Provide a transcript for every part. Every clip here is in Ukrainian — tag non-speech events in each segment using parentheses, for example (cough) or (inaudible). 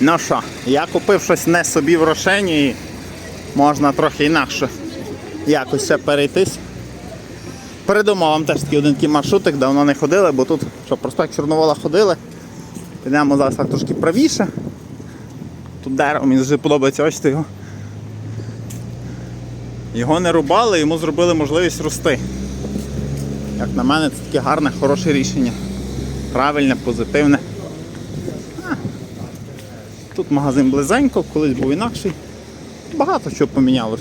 Ну що, я купив щось не собі в рошені і можна трохи інакше якось ще перейтись. Придумав вам теж такий один такий маршрутик, давно не ходили, бо тут, що проспект Чорновола ходили. Підемо зараз так трошки правіше. Тут дерево, мені дуже подобається, бачите його. Його не рубали, йому зробили можливість рости. Як на мене, це таке гарне, хороше рішення. Правильне, позитивне. Тут магазин близенько, колись був інакший. Багато чого помінялось.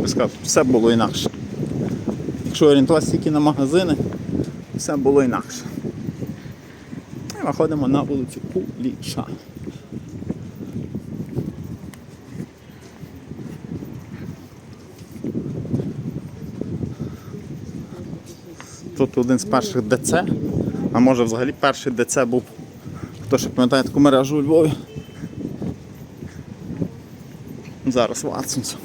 Я сказав, все було інакше. Якщо орієнтуватися тільки на магазини, все було інакше. І виходимо на вулицю Куліша. Тут один з перших ДЦ, а може взагалі перший ДЦ був. Хто ще пам'ятає таку мережу у Львові. Зараз Ватсонс.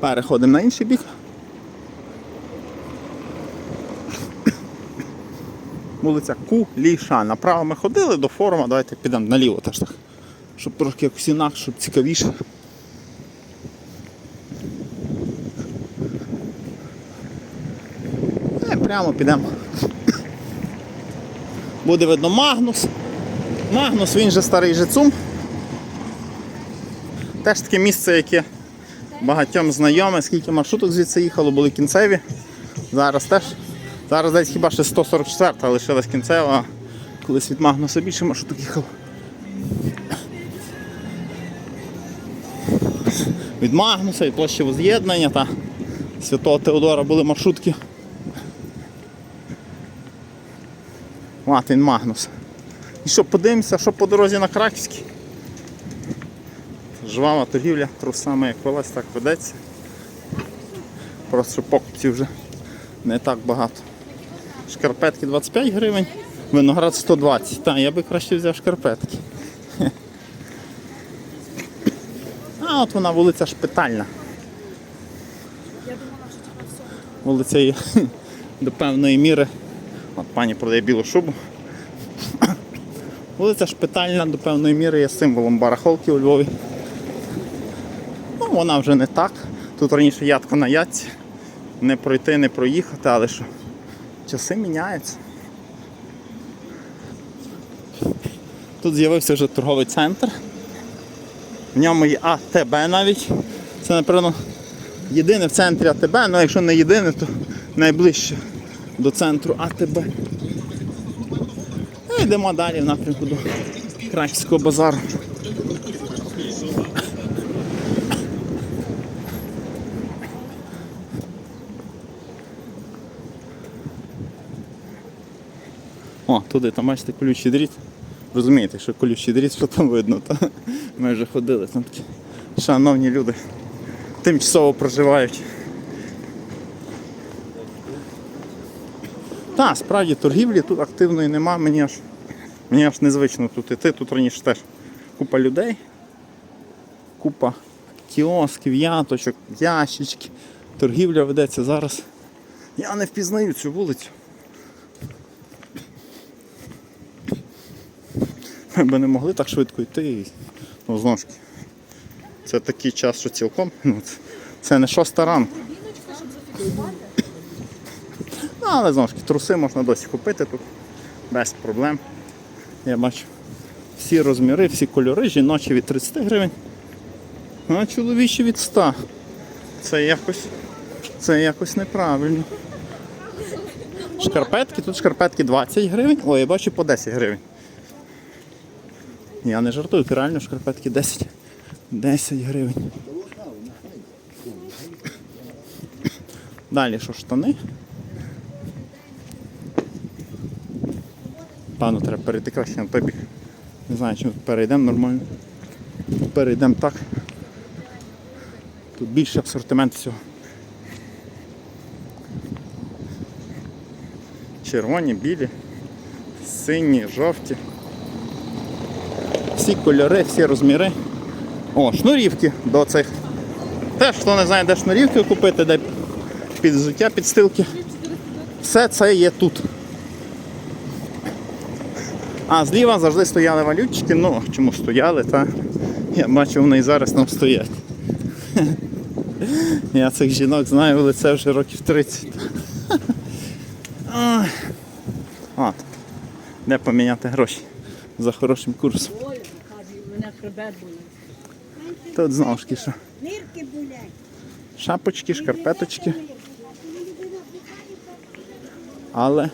Переходимо на інший бік. Вулиця Куліша. Направо ми ходили до форума, давайте підемо наліво теж так. Щоб трошки якось інакше, щоб цікавіше. І прямо підемо. Буде видно Магнус. Магнус, він же старий жицум. Теж таке місце, яке багатьом знайоме, скільки маршруток звідси їхало, були кінцеві. Зараз теж. Зараз десь хіба ще 144 лишилась кінцева, а колись від Магнуса більше маршруток їхало. Від Магнуса, від площі воз'єднання та Святого Теодора були маршрутки. Він Магнус. І що, подивимося, що по дорозі на Краківській. Жвава торгівля, трусами як велась, так ведеться. Просто покупців вже не так багато. Шкарпетки 25 гривень, виноград 120. Та, я би краще взяв шкарпетки. (laughs) А от вона вулиця Шпитальна. Вулиця є (laughs) до певної міри. От пані продає білу шубу. (coughs) Вулиця Шпитальна до певної міри є символом барахолки у Львові. Ну, вона вже не так. Тут раніше ядка на ядці. Не пройти, не проїхати, але що часи міняються. Тут з'явився вже торговий центр. В ньому є АТБ навіть. Це, напевно, єдине в центрі АТБ, але якщо не єдине, то найближче до центру АТБ. І йдемо далі в напрямку до Краківського базару. О, туди, там бачите, колючий дріт. Розумієте, що колючий дріт, що там видно, то (laughs) ми вже ходили, там такі шановні люди тимчасово проживають. Так, справді торгівлі тут активної нема, мені аж, мені аж незвично тут іти. Тут раніше теж купа людей, купа кіосків, яточок, ящички. Торгівля ведеться зараз. Я не впізнаю цю вулицю. (laughs) Ми б не могли так швидко йти. Ну, знову ж таки, це такий час, що цілком. Ну, це, не шоста ранку. Ну, але знову ж таки, труси можна досі купити тут без проблем. Я бачу всі розміри, всі кольори, жіночі від 30 гривень, а чоловічі від 100. Це якось, це якось неправильно. Шкарпетки, тут шкарпетки 20 гривень, ой, я бачу по 10 гривень. Я не жартую, ти реально шкарпетки 10. 10 гривень. Далі що штани? Певно, треба перейти краще на той бік. Не знаю, чи перейдемо нормально. Перейдемо так. Тут більше асортимент всього. Червоні, білі, сині, жовті. Всі кольори, всі розміри. О, шнурівки до цих. Теж хто не знає, де шнурівки купити, де під взуття, підстилки. Все це є тут. А зліва завжди стояли валютчики, ну чому стояли, та я бачу, вони і зараз там стоять. Я цих жінок знаю в лице вже років 30. От. Де поміняти гроші за хорошим курсом. Ой, хребет болить. Тут знову ж. Нирки болять. Шапочки, шкарпеточки. Але,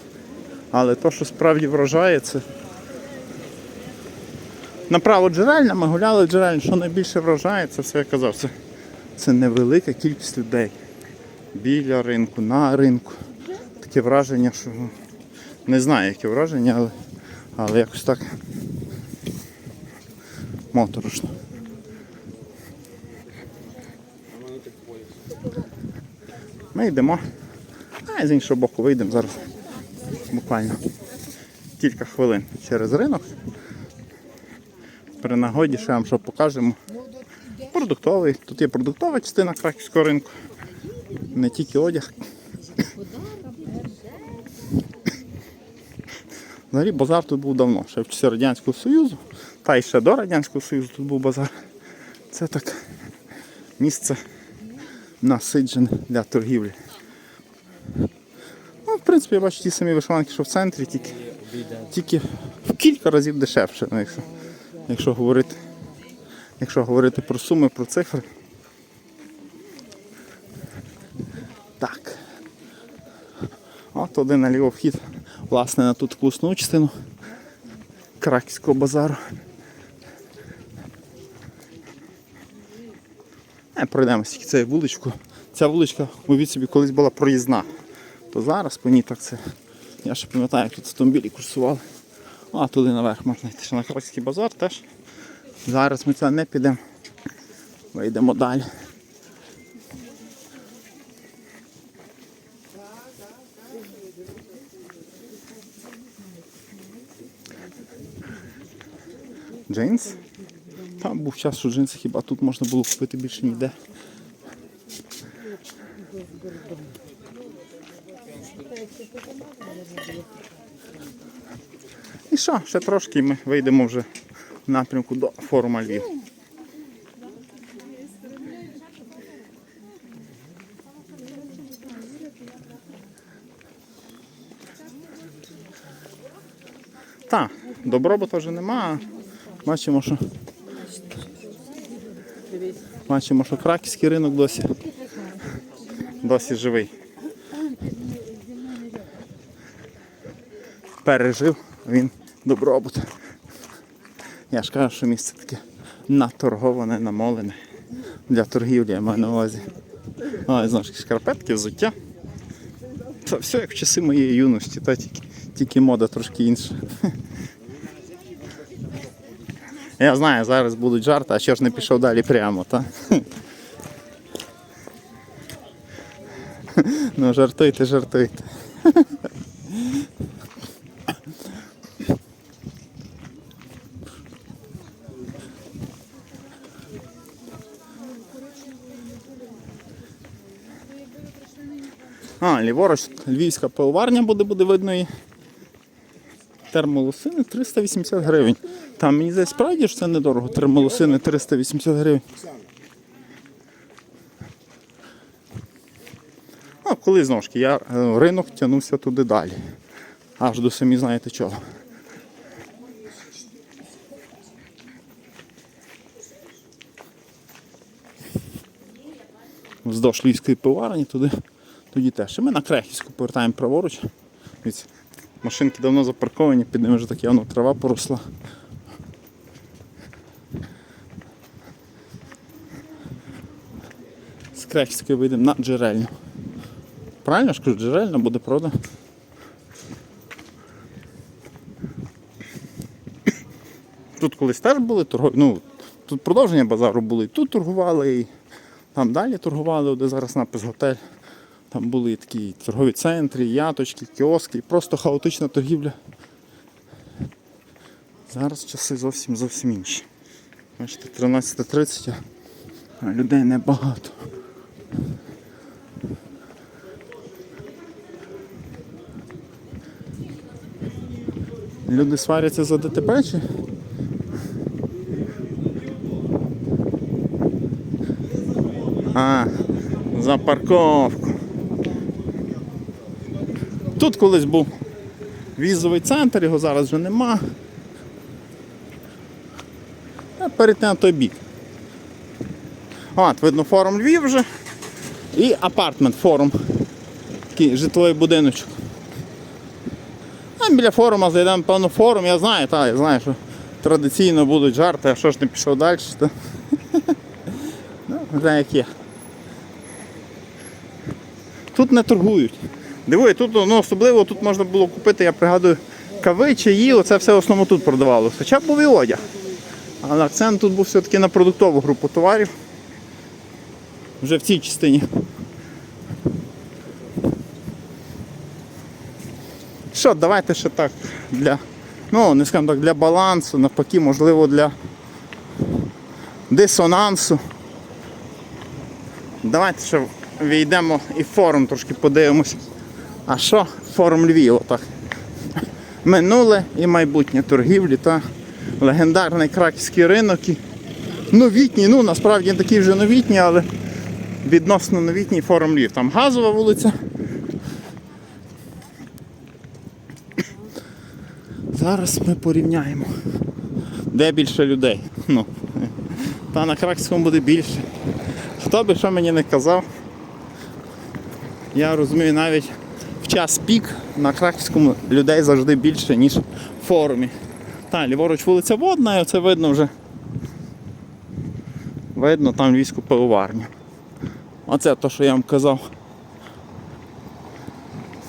але то, що справді вражає, це. Направо джерельна, ми гуляли джерельна, що найбільше вражає, це все я казав. Це, це невелика кількість людей. Біля ринку, на ринку. Таке враження, що не знаю, яке враження, але, але якось так моторошно. Ми йдемо. А з іншого боку вийдемо зараз. Буквально кілька хвилин через ринок. При нагоді ще вам що покажемо. Продуктовий. Тут є продуктова частина краківського ринку. Не тільки одяг. Взагалі базар тут був давно, ще в часи Радянського Союзу, та й ще до Радянського Союзу тут був базар. Це так місце насиджене для торгівлі. Ну, в принципі, я бачу ті самі вишиванки, що в центрі, тільки, тільки в кілька разів дешевше, ну, якщо, якщо, говорити, якщо говорити про суми, про цифри. Так. От один наліво вхід, власне, на ту таку основну частину краківського базару. Е, пройдемося цією вуличку. Ця вуличка, уявіть собі, колись була проїзна. То зараз по ній так це. Я ще пам'ятаю, як тут автомобілі курсували. А туди наверх можна йти ще на Краківський базар теж. Зараз ми це не підемо. Вийдемо далі. Джинс. Там був час, що джинси хіба тут можна було купити більше ніде. І що, ще трошки ми вийдемо вже в напрямку до форуму Львів. Так, добробуту вже нема. Бачимо, що бачимо, що краківський ринок досі, досі живий. Пережив він добробут. Я ж кажу, що місце таке наторговане, намолене для торгівлі, я маю на увазі. Ой, ж шкарпетки, взуття. Це все як в часи моєї юності, та тільки, тільки мода трошки інша. Я знаю, зараз будуть жарти, а що ж не пішов далі прямо, та? Ну жартуйте, жартуйте. А, ліворуч, львівська пивоварня буде, буде видно її. Термолосини 380 гривень. Там мені здається, справді ж це недорого. Термолосини 380 гривень. А коли знову ж таки, я е, ринок тягнувся туди далі. Аж до самі знаєте чого. Вздовж львівської пиварні туди, тоді теж. Ми на Крехівську повертаємо праворуч. Машинки давно запарковані, під ними вже таке воно трава поросла. З Крехівської вийдемо на джерельну. Правильно ж кажу, джерельна буде, правда? Тут колись теж були торгові, ну, тут продовження базару були, тут торгували, і там далі торгували, де зараз напис готель. Там були такі торгові центри, яточки, кіоски, просто хаотична торгівля. Зараз часи зовсім зовсім інші. Бачите, 13.30, а людей небагато. Люди сваряться за ДТП чи? А, за парковку. Тут колись був візовий центр, його зараз вже нема. А перед тим на той бік. От, видно, форум Львів вже. І апартмент форум. Такий житловий будиночок. А біля форуму зайдемо, певно, форум, я знаю, та, я знаю, що традиційно будуть жарти, а що ж не пішов далі, то. Ну, як є. Тут не торгують. Дивує, тут ну, особливо тут можна було купити, я пригадую, кави, чаї, оце все в основному тут продавалося. Хоча був і одяг. Але акцент тут був все-таки на продуктову групу товарів. Вже в цій частині. Що, давайте ще так для, ну, не скажімо так, для балансу, навпаки, можливо, для дисонансу. Давайте ще війдемо і форум трошки подивимось. А що форум Львів? Отак. Минуле і майбутнє торгівлі та легендарний краківський ринок. І новітній, ну насправді не такий вже новітній, але відносно новітній форум Львів. Там газова вулиця. Зараз ми порівняємо. Де більше людей? Ну, та на Краківському буде більше. Хто би що мені не казав, я розумію, навіть час пік на Краківському людей завжди більше, ніж в форумі. Та, ліворуч вулиця Водна, і оце видно вже. Видно там львівську пивоварню. Оце те, що я вам казав.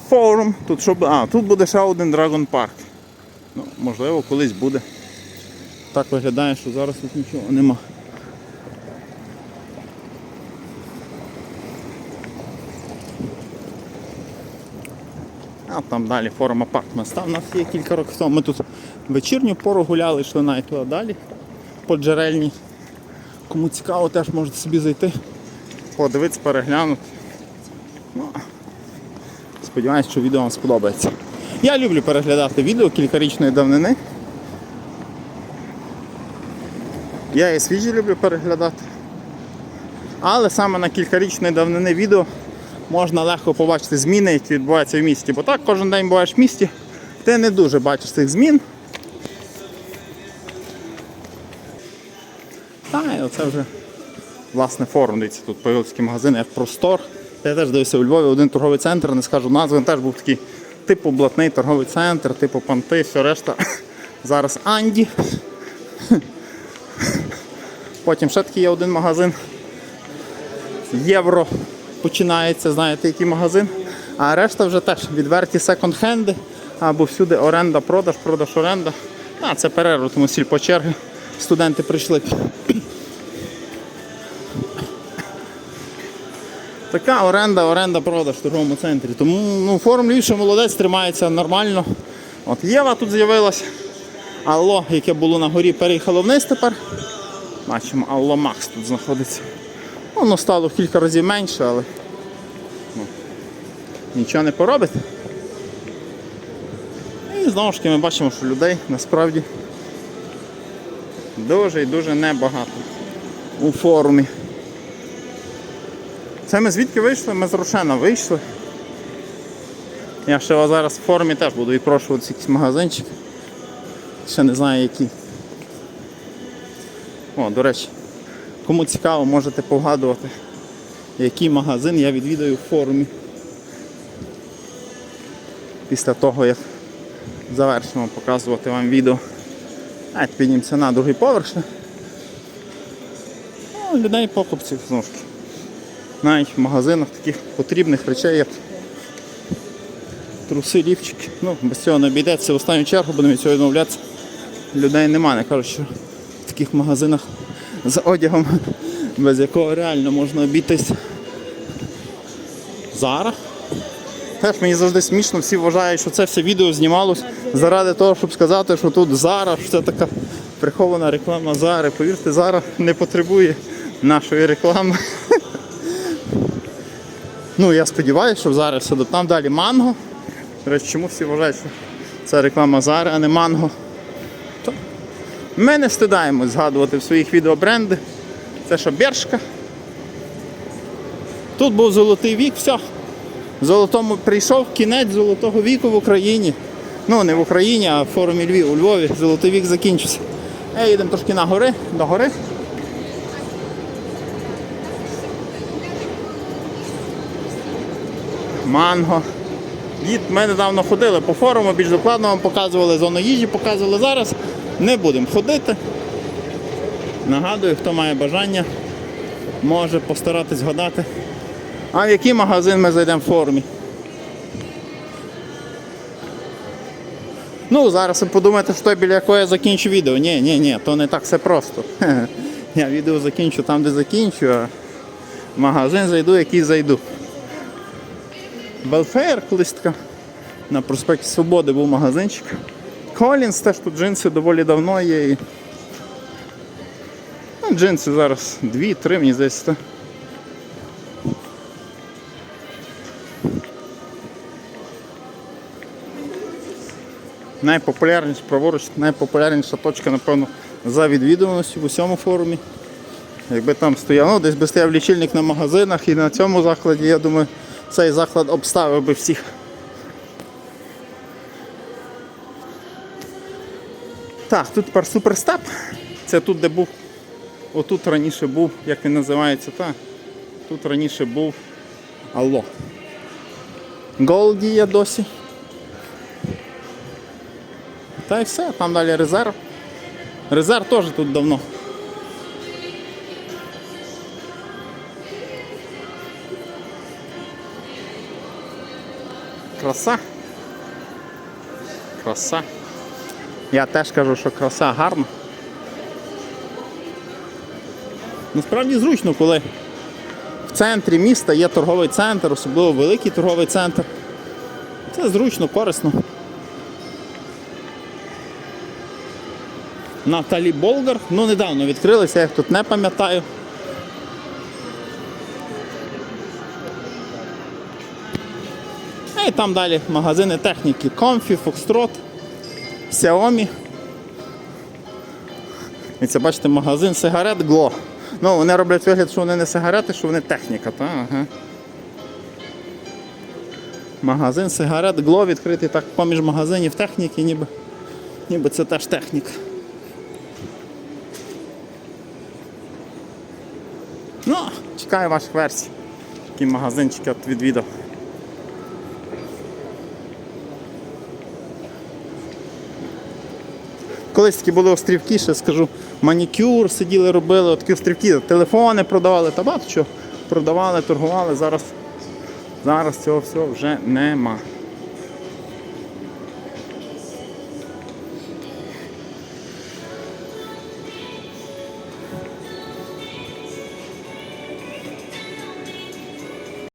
Форум. Тут що А, тут буде ще один Dragon Park. Ну, можливо, колись буде. Так виглядає, що зараз тут нічого нема. А там далі форум апартмент став. У нас є кілька років тому. Ми тут вечірню пору гуляли, йшли навіть туди далі. По джерельній. Кому цікаво, теж можете собі зайти, подивитися, переглянути. Ну, сподіваюсь, що відео вам сподобається. Я люблю переглядати відео кількарічної давнини. Я і свіжі люблю переглядати. Але саме на кількарічної давнини відео можна легко побачити зміни, які відбуваються в місті. Бо так кожен день буваєш в місті, ти не дуже бачиш цих змін. Та, і оце вже власне форум. Дивіться, тут появилися такі магазини, як Простор. Я теж дивився у Львові один торговий центр, не скажу назви, він теж був такий типу блатний торговий центр, типу Панти, все решта. (laughs) Зараз Анді. (laughs) Потім ще такий є один магазин. Євро починається, знаєте, який магазин. А решта вже теж відверті секонд-хенди або всюди оренда, продаж, продаж, оренда. А, це перерва, тому сільпо черги. Студенти прийшли. Така оренда, оренда, продаж в торговому центрі. Тому ну, форум Львів, молодець тримається нормально. От Єва тут з'явилась. Алло, яке було на горі, переїхало вниз тепер. Бачимо, Алло Макс тут знаходиться. Воно стало в кілька разів менше, але ну, нічого не поробить. І знову ж таки ми бачимо, що людей насправді дуже і дуже небагато у форумі. Це ми звідки вийшли? Ми з Рошена вийшли. Я ще вас зараз в форумі теж буду відпрошувати якийсь магазинчик. Ще не знаю який. О, до речі, кому цікаво, можете погадувати, який магазин я відвідаю в форумі. Після того, як завершимо показувати вам відео. Давайте піднімемося на другий поверх. Ну, людей покупців знову ж таки. Навіть в магазинах таких потрібних речей, як труси, лівчики. Ну, без цього не обійдеться. В останню чергу будемо від цього відмовлятися. Людей немає, не кажуть, що в таких магазинах з одягом, без якого реально можна обійтись. Зараз. Теж мені завжди смішно, всі вважають, що це все відео знімалось заради того, щоб сказати, що тут зараз що це така прихована реклама Зари. Повірте, Зара не потребує нашої реклами. (laughs) Ну, я сподіваюся, що зараз все там далі манго. Чому всі вважають, що Це реклама Зари, а не манго. Ми не стидаємось згадувати в своїх відео бренди. Це що Бершка. Тут був золотий вік, все. Золотому прийшов кінець золотого віку в Україні. Ну, не в Україні, а в форумі Львів, у Львові. Золотий вік закінчився. Е, їдемо трошки на гори, до гори. Манго. Дід, ми недавно ходили по форуму, більш докладно вам показували зону їжі, показували зараз. Не будемо ходити. Нагадую, хто має бажання, може постаратись згадати. А в який магазин ми зайдемо в форумі? Ну, зараз ви подумаєте, що біля якого я закінчу відео. Ні, ні, ні, то не так все просто. (laughs) Я відео закінчу там, де закінчу, а магазин зайду, який зайду. Белфеєр колись. На проспекті Свободи був магазинчик. Колінс теж тут джинси доволі давно є. І... Ну, джинси зараз 2-3, мені здається. Найпопулярніша, праворуч, найпопулярніша точка, напевно, за відвідуваністю в усьому форумі. Якби там стояв, ну десь би стояв лічильник на магазинах і на цьому закладі, я думаю, цей заклад обставив би всіх. Так, тут тепер суперстеп. Це тут, де був. Отут раніше був, як він називається, та? Тут раніше був Алло. Голді є досі. Та й все, там далі резерв. Резерв теж тут давно. Краса. Краса. Я теж кажу, що краса гарна. Насправді зручно, коли в центрі міста є торговий центр, особливо великий торговий центр. Це зручно, корисно. Наталі Болгар, ну недавно відкрилися, я їх тут не пам'ятаю. І там далі магазини техніки Comfy, Foxtrot, Xiaomi. І це бачите магазин сигарет Glow. Ну, вони роблять вигляд, що вони не сигарети, що вони техніка, та? Ага. Магазин сигарет Glow відкритий так поміж магазинів техніки, ніби, ніби це теж техніка. Ну, чекаю ваших версій. Такі магазинчики от відвідав. Колись такі були острівки, ще скажу, манікюр сиділи, робили, такі острівки, телефони продавали, та багато чого продавали, торгували. Зараз, зараз цього всього вже нема.